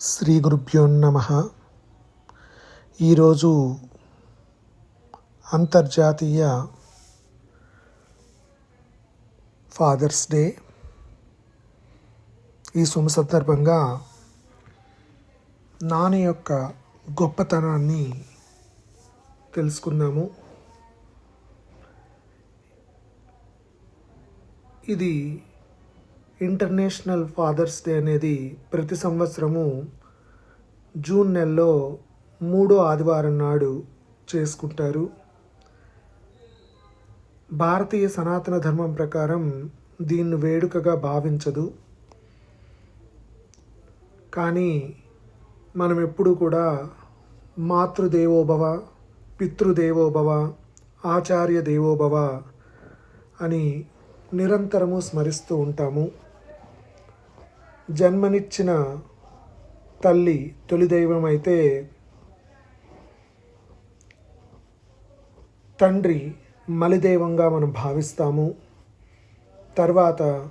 శ్రీ గురుభ్యో నమ. ఈరోజు అంతర్జాతీయ ఫాదర్స్ డే. ఈ శుభ సందర్భంగా నాని యొక్క గొప్పతనాన్ని తెలుసుకున్నాము ఇది ఇంటర్నేషనల్ ఫాదర్స్ డే అనేది ప్రతి సంవత్సరము జూన్ నెలలో మూడో ఆదివారం నాడు చేసుకుంటారు. భారతీయ సనాతన ధర్మం ప్రకారం దీన్ని వేడుకగా భావించదు. కానీ మనం ఎప్పుడూ కూడా మాతృదేవోభవ పితృదేవోభవ ఆచార్య దేవోభవ అని నిరంతరము స్మరిస్తూ ఉంటాము. జన్మనిచ్చిన తల్లి తొలి దైవం అయితే తండ్రి మలిదైవంగా మనం భావిస్తాము. తర్వాత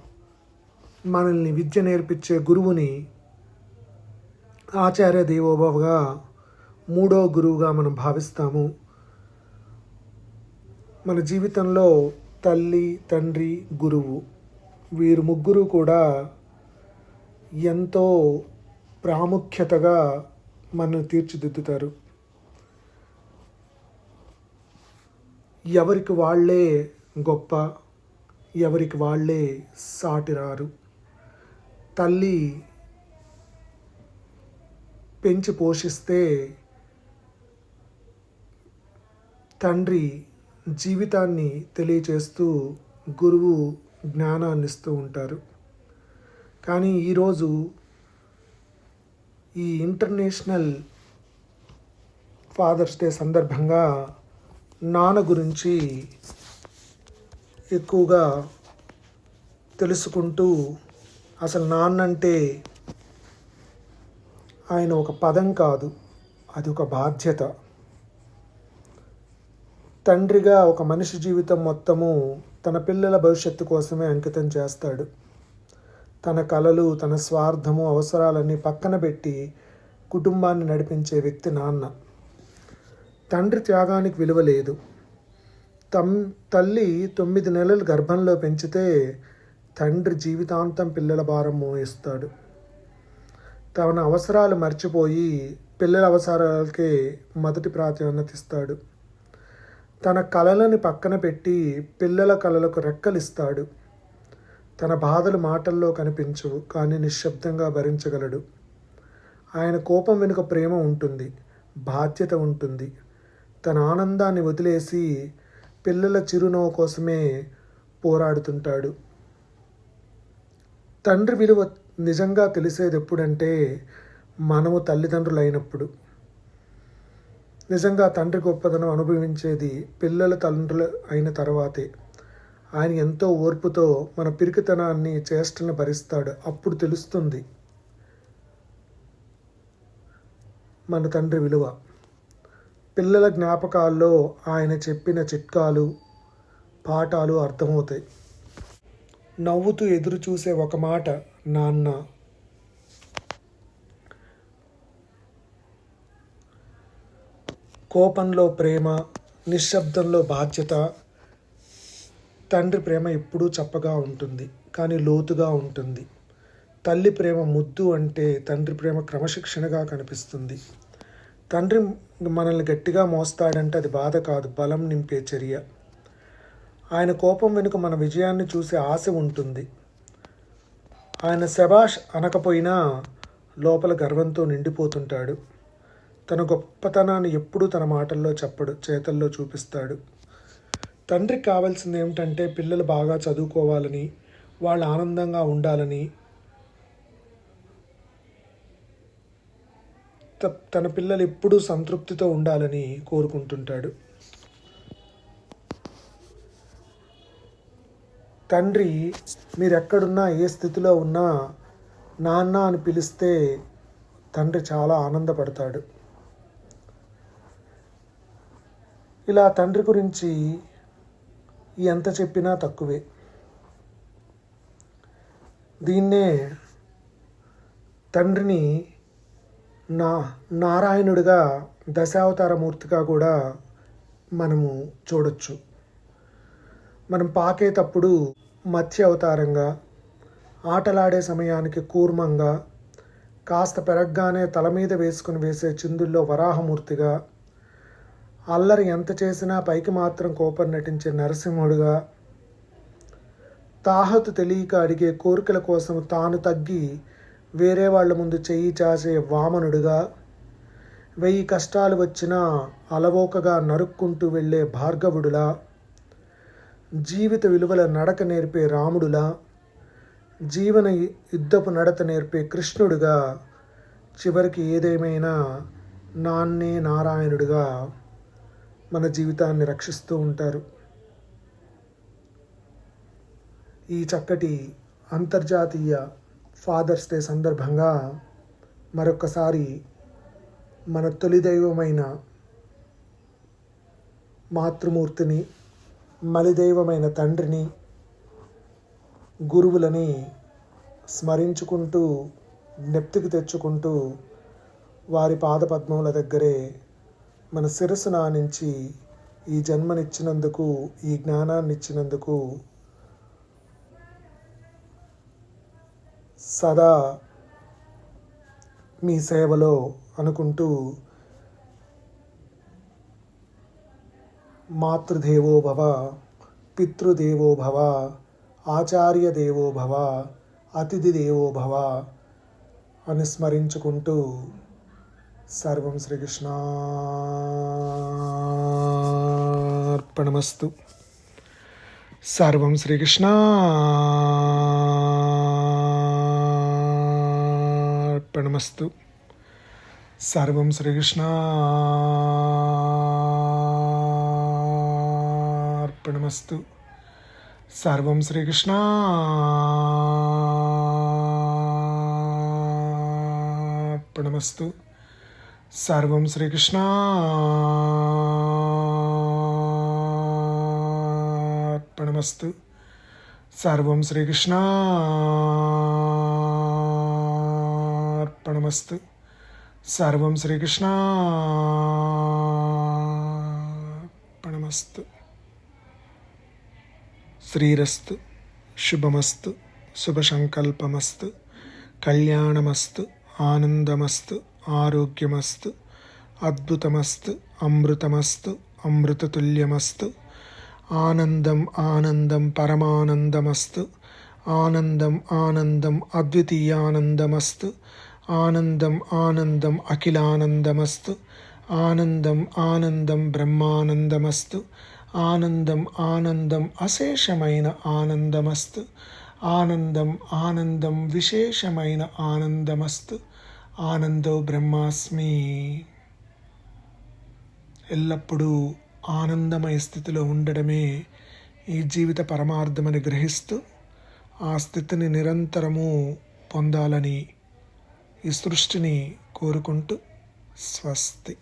మనల్ని విద్య నేర్పించే గురువుని ఆచార్య దేవోభవగా మూడో గురువుగా మనం భావిస్తాము. మన జీవితంలో తల్లి తండ్రి గురువు వీరు ముగ్గురు కూడా ఎంతో ప్రాముఖ్యతగా మనల్ని తీర్చిదిద్దుతారు. ఎవరికి వాళ్ళే గొప్ప ఎవరికి వాళ్ళే సాటిరారు. తల్లి పెంచి పోషిస్తే తండ్రి జీవితాన్ని తెలియచేస్తూ గురువు జ్ఞానాన్నిస్తూ ఉంటారు. కానీ ఈరోజు ఈ ఇంటర్నేషనల్ ఫాదర్స్ డే సందర్భంగా నాన్న గురించి ఎక్కువగా తెలుసుకుంటూ అసలు నాన్న అంటే ఆయన ఒక పదం కాదు అది ఒక బాధ్యత. తండ్రిగా ఒక మనిషి జీవితం మొత్తము తన పిల్లల భవిష్యత్తు కోసమే అంకితం చేస్తాడు. తన కలలు తన స్వార్థము అవసరాలన్నీ పక్కన పెట్టి కుటుంబాన్ని నడిపించే వ్యక్తి నాన్న. తండ్రి త్యాగానికి విలువ లేదు. తమ్ తల్లి తొమ్మిది నెలలు గర్భంలో పెంచితే తండ్రి జీవితాంతం పిల్లల భారం మోయిస్తాడు. తన అవసరాలు మర్చిపోయి పిల్లల అవసరాలకే మొదటి ప్రాధాన్యత ఇస్తాడు. తన కలలని పక్కన పెట్టి పిల్లల కలలకు రెక్కలిస్తాడు. తన బాధలు మాటల్లో కనిపించవు కానీ నిశ్శబ్దంగా భరించగలడు. ఆయన కోపం వెనుక ప్రేమ ఉంటుంది బాధ్యత ఉంటుంది. తన ఆనందాన్ని వదిలేసి పిల్లల చిరునవ్వు కోసమే పోరాడుతుంటాడు. తండ్రి విలువ నిజంగా తెలిసేది ఎప్పుడంటే మనము తల్లిదండ్రులు అయినప్పుడు నిజంగా తండ్రి గొప్పతనం అనుభవించేది పిల్లల తండ్రులు అయిన తర్వాతే. ఆయన ఎంతో ఓర్పుతో మన పిరికితనాన్ని చేష్టలను భరిస్తాడు. అప్పుడు తెలుస్తుంది మన తండ్రి విలువ. పిల్లల జ్ఞాపకాల్లో ఆయన చెప్పిన చిట్కాలు పాఠాలు అర్థమవుతాయి. నవ్వుతూ ఎదురు చూసే ఒక మాట నాన్న కోపంలో ప్రేమ నిశ్శబ్దంలో బాధ్యత తండ్రి ప్రేమ ఎప్పుడూ చప్పగా ఉంటుంది కానీ లోతుగా ఉంటుంది. తల్లి ప్రేమ ముద్దు అంటే తండ్రి ప్రేమ క్రమశిక్షణగా కనిపిస్తుంది. తండ్రి మనల్ని గట్టిగా మోస్తాడంటే అది బాధ కాదు బలం నింపే చర్య. ఆయన కోపం వెనుక మన విజయాన్ని చూసే ఆశ ఉంటుంది. ఆయన శబాష్ అనకపోయినా లోపల గర్వంతో నిండిపోతుంటాడు. తన గొప్పతనాన్ని ఎప్పుడూ తన మాటల్లో చెప్పడు చేతల్లో చూపిస్తాడు. తండ్రి కావాల్సింది ఏమిటంటే పిల్లలు బాగా చదువుకోవాలని వాళ్ళు ఆనందంగా ఉండాలని. త- తన పిల్లలు ఎప్పుడూ సంతృప్తితో ఉండాలని కోరుకుంటుంటాడు. తండ్రి మీరెక్కడున్నా ఏ స్థితిలో ఉన్నా నాన్న అని పిలిస్తే తండ్రి చాలా ఆనందపడతాడు. ఇలా తండ్రి గురించి ఎంత చెప్పినా తక్కువే. దీన్నే తండ్రిని నా నారాయణుడిగా దశావతార మూర్తిగా కూడా మనము చూడొచ్చు. మనం పాకేటప్పుడు మత్స్య అవతారంగా ఆటలాడే సమయానికి కూర్మంగా కాస్త పెరగ్గానే తల మీద వేసుకుని వేసే చిందుల్లో వరాహమూర్తిగా అల్లరి ఎంత చేసినా పైకి మాత్రం కోపం నటించే నరసింహుడుగా తాహతు తెలియక అడిగే కోరికల కోసం తాను తగ్గి వేరే వాళ్ళ ముందు చెయ్యి చాచే వామనుడుగా వెయ్యి కష్టాలు వచ్చినా అలవోకగా నరుక్కుంటూ వెళ్ళే భార్గవుడులా జీవిత విలువల నడక నేర్పే రాముడులా జీవన యుద్ధపు నడత నేర్పే కృష్ణుడుగా చివరికి ఏదేమైనా నాన్నే నారాయణుడిగా మన జీవితాన్ని రక్షిస్తూ ఉంటారు. ఈ చక్కటి అంతర్జాతీయ ఫాదర్స్ డే సందర్భంగా మరొకసారి మన తొలి దైవమైన మాతృమూర్తిని మలిదైవమైన తండ్రిని గురువులని స్మరించుకుంటూ జ్ఞప్తికి తెచ్చుకుంటూ వారి పాదపద్మముల దగ్గరే మన శిరస్సు నానించి ఈ జన్మనిచ్చినందుకు ఈ జ్ఞానాన్ని ఇచ్చినందుకు సదా మీ సేవలో అనుకుంటూ మాతృదేవో భవ పితృదేవో భవ ఆచార్య దేవో భవ అతిథి దేవో భవ అని స్మరించుకుంటూ సర్వం శ్రీకృష్ణార్పణమస్తు. సర్వం శ్రీకృష్ణార్పణమస్తు. సర్వం శ్రీకృష్ణార్పణమస్తు. సర్వం శ్రీకృష్ణార్పణమస్తు. సర్వం శ్రీకృష్ణార్పణమస్తు సర్వం శ్రీకృష్ణార్పణమస్తు సర్వం శ్రీకృష్ణార్పణమస్తు శ్రీరస్తు. శుభమస్తు. శుభసంకల్పమస్తు. కళ్యాణమస్తు. ఆనందమస్తు. ఆరోగ్యమస్తు అద్భుతమస్తు అమృతమస్తు అమృతతుల్యమస్తు ఆనందం ఆనందం పరమానందమస్తు ఆనందం ఆనందం అద్వితీయానందమస్తు ఆనందం ఆనందం అఖిలానందమస్తు ఆనందం ఆనందం బ్రహ్మానందమస్తు ఆనందం ఆనందం అశేషమైన ఆనందమస్తు ఆనందం ఆనందం విశేషమైన ఆనందమస్తు ఆనందో బ్రహ్మాస్మి. ఎల్లప్పుడూ ఆనందమయ స్థితిలో ఉండడమే ఈ జీవిత పరమార్థమని గ్రహిస్తూ ఆ స్థితిని నిరంతరము పొందాలని ఈ సృష్టిని కోరుకుంటూ స్వస్తి.